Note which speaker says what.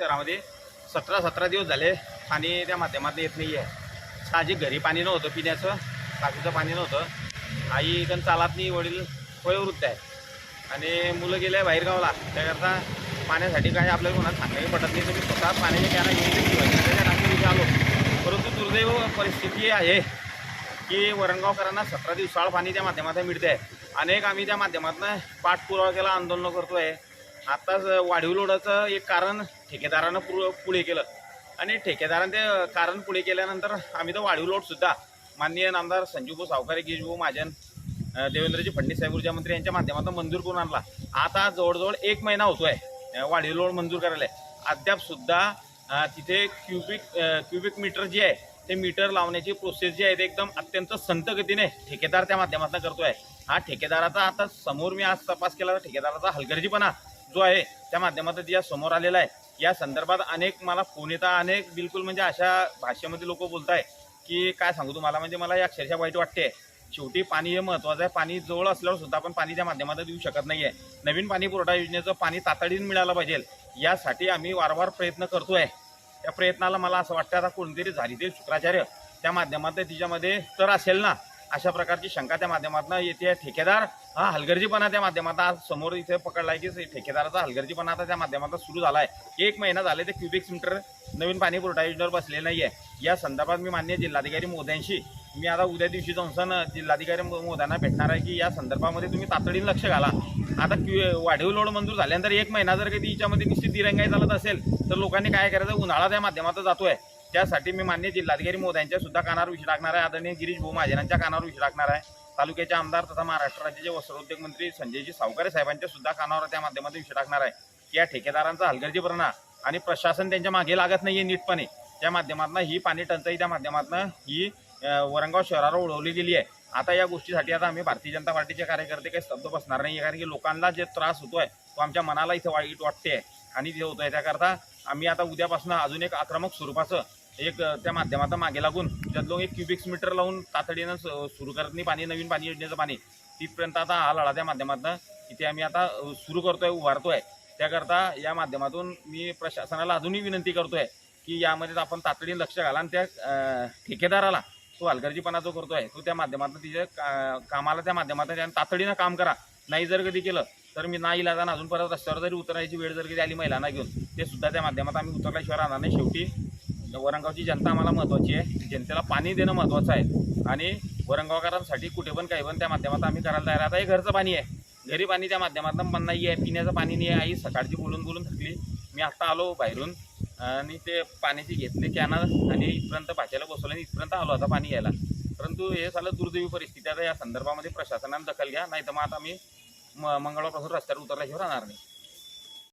Speaker 1: शहरामध्ये सतरा सतरा दिवस झाले पाणी त्या माध्यमातून येत नाही आहे साहजिक घरी पाणी नव्हतं पिण्याचं बाकीचं पाणी नव्हतं. आई इथं चालत नाही वडील वयोवृत्त आहे आणि मुलं गेले बाहेरगावला त्याकरता पाण्यासाठी काही आपल्याला कोणाला सांगायला पटत नाही. तुम्ही स्वतः पाण्याच्या कॅना घेऊन त्याच्या आलो. परंतु दुर्दैव परिस्थिती आहे की वरणगावकरांना सतरा दिवसाळ पाणी त्या माध्यमातून मिळते आहे अनेक आम्ही त्या माध्यमातून पाठपुरावा केला आंदोलन आहे आत्ताच वाढीव लोडाचं एक कारण ठेकेदारानं पुर पुढे केलं. आणि ठेकेदारानं ते कारण पुढे केल्यानंतर आम्ही तर वाढीव लोटसुद्धा माननीय नामदार संजीवभाऊ सावकारे गिरीशभाऊ महाजन देवेंद्रजी फडणवीस साहेब ऊर्जामंत्री यांच्या माध्यमातून मंजूर करून आणला. आता जवळजवळ एक महिना होतोय आहे वाढीव लोड मंजूर करायला. अद्यापसुद्धा तिथे क्युबिक क्युबिक मीटर जे आहे ते मीटर लावण्याची प्रोसेस जी आहे ते एकदम अत्यंत संत गतीने ठेकेदार त्या माध्यमातून करतोय. हा ठेकेदाराचा आता समोर मी आज तपास केला तर ठेकेदाराचा हलगर्जीपणा जो आहे त्या माध्यमातून या समोर आलेला आहे. या संदर्भात अनेक मला फोन येतात. अनेक बिलकुल म्हणजे अशा भाषेमध्ये लोक बोलताय की काय सांगू तुम्हाला? म्हणजे मला या अक्षरशः वाईट वाटते शेवटी पाणी हे महत्वाचं आहे. पाणी जवळ असल्यावर सुद्धा आपण पाणी त्या माध्यमातून देऊ शकत नाहीये. नवीन पाणी पुरवठा योजनेचं पाणी तातडीने मिळालं पाहिजे. यासाठी आम्ही वारंवार प्रयत्न करतोय. त्या प्रयत्नाला मला असं वाटतं आता कोणतरी झाली ते शुक्राचार्य. त्या माध्यमात तिच्यामध्ये तर असेल ना? अशा प्रकारची शंका त्या माध्यमातून येते. ठेकेदार हा हलगर्जीपणा त्या माध्यमात आज समोर इथे पकडलाय की ठेकेदाराचा हलगर्जीपणा आता त्या माध्यमात सुरू झाला आहे एक महिना झाले ते क्युबिक मीटर नवीन पाणी पुरवठा योजनेवर बसले आहे या संदर्भात मी मान्य जिल्हाधिकारी मोद्यांशी मी आता उद्या दिवशी जाऊन जिल्हाधिकारी मोद्यांना भेटणार आहे की या संदर्भामध्ये तुम्ही तातडीने लक्ष घाला. आता क्यू वाढीव लोड मंजूर झाल्यानंतर एक महिना जर कधी हिच्यामध्ये निश्चित दिरंगाई चालत असेल तर लोकांनी काय करायचं? उन्हाळा त्या माध्यमातून जातोय. त्यासाठी मी मान्य जिल्हाधिकारी मोद्यांच्या सुद्धा कानावर विष टाकणार आहे. आदरणीय गिरीश भाऊ महाजनांच्या कानावर विष टाकणार आहे. तालुक्याचे आमदार तथा महाराष्ट्र राज्याचे वस्त्रोद्योग मंत्री संजयजी सावकारे साहेबांच्या सुद्धा कानावर त्या माध्यमातून विषय टाकणार आहे. की या ठेकेदारांचा हलगर्जीपणा आणि प्रशासन त्यांच्या मागे लागत नाहीये नीटपणे. त्या माध्यमातून ही पाणी टंचाई त्या माध्यमातून ही वरंगाव शहरावर ओढवली गेली आहे. आता या गोष्टीसाठी आता आम्ही भारतीय जनता पार्टीचे कार्यकर्ते काही शब्द बसणार नाही कारण की लोकांना जे त्रास होतोय तो आमच्या मनाला इथं वाईट वाटते आणि ते होतोय त्याकरता आम्ही आता उद्यापासून अजून एक आक्रमक स्वरूपाचं एक त्या माध्यमातून मागे लागून त्यातलं एक क्युबिक्स मीटर लावून तातडीनं सुरू करत नाही. पाणी नवीन पाणी योजनेचं पाणी. तिथपर्यंत आता हा लढा त्या माध्यमातून इथे आम्ही आता अं, सुरू करतोय उभारतोय. त्याकरता या माध्यमातून मी प्रशासनाला अजूनही विनंती करतोय की यामध्ये आपण तातडीने लक्ष घाला आणि त्या ठेकेदाराला तो हलगर्जीपणा जो करतोय तो त्या माध्यमातून तिच्या का- कामाला त्या माध्यमातून त्यानं तातडीनं काम करा. नाही जर कधी केलं तर मी नाही इलाजानं अजून परत रस्त्यावर जरी उतरायची वेळ जर कधी आली महिलांना घेऊन ते सुद्धा त्या माध्यमात आम्ही उतरल्याशिवाय राहणार नाही. शेवटी वरंगावची जनता आम्हाला महत्त्वाची आहे. जनतेला पाणी देणं महत्त्वाचं आहे. आणि वरंगावकरांसाठी कुठे पण काही पण त्या माध्यमात आम्ही करायला तयार आता हे घरचं पाणी आहे. घरी पाणी त्या माध्यमातून पण नाही आहे. पिण्याचं पाणी नाही आहे. आई सकाळची बोलून बोलून थकली. मी आत्ता आलो बाहेरून. आणि ते पाण्याची घेतले कॅनल आणि इथपर्यंत भाच्याला बसवलं आणि इथपर्यंत आलो आता पाणी यायला. परंतु हे झालं दुर्दैवी परिस्थिती. आता या संदर्भामध्ये प्रशासनानं दखल घ्या. नाही तर मग आता आम्ही म- मंगळवारपासून रस्त्यावर उतरल्याशिवाय राहणार नाही.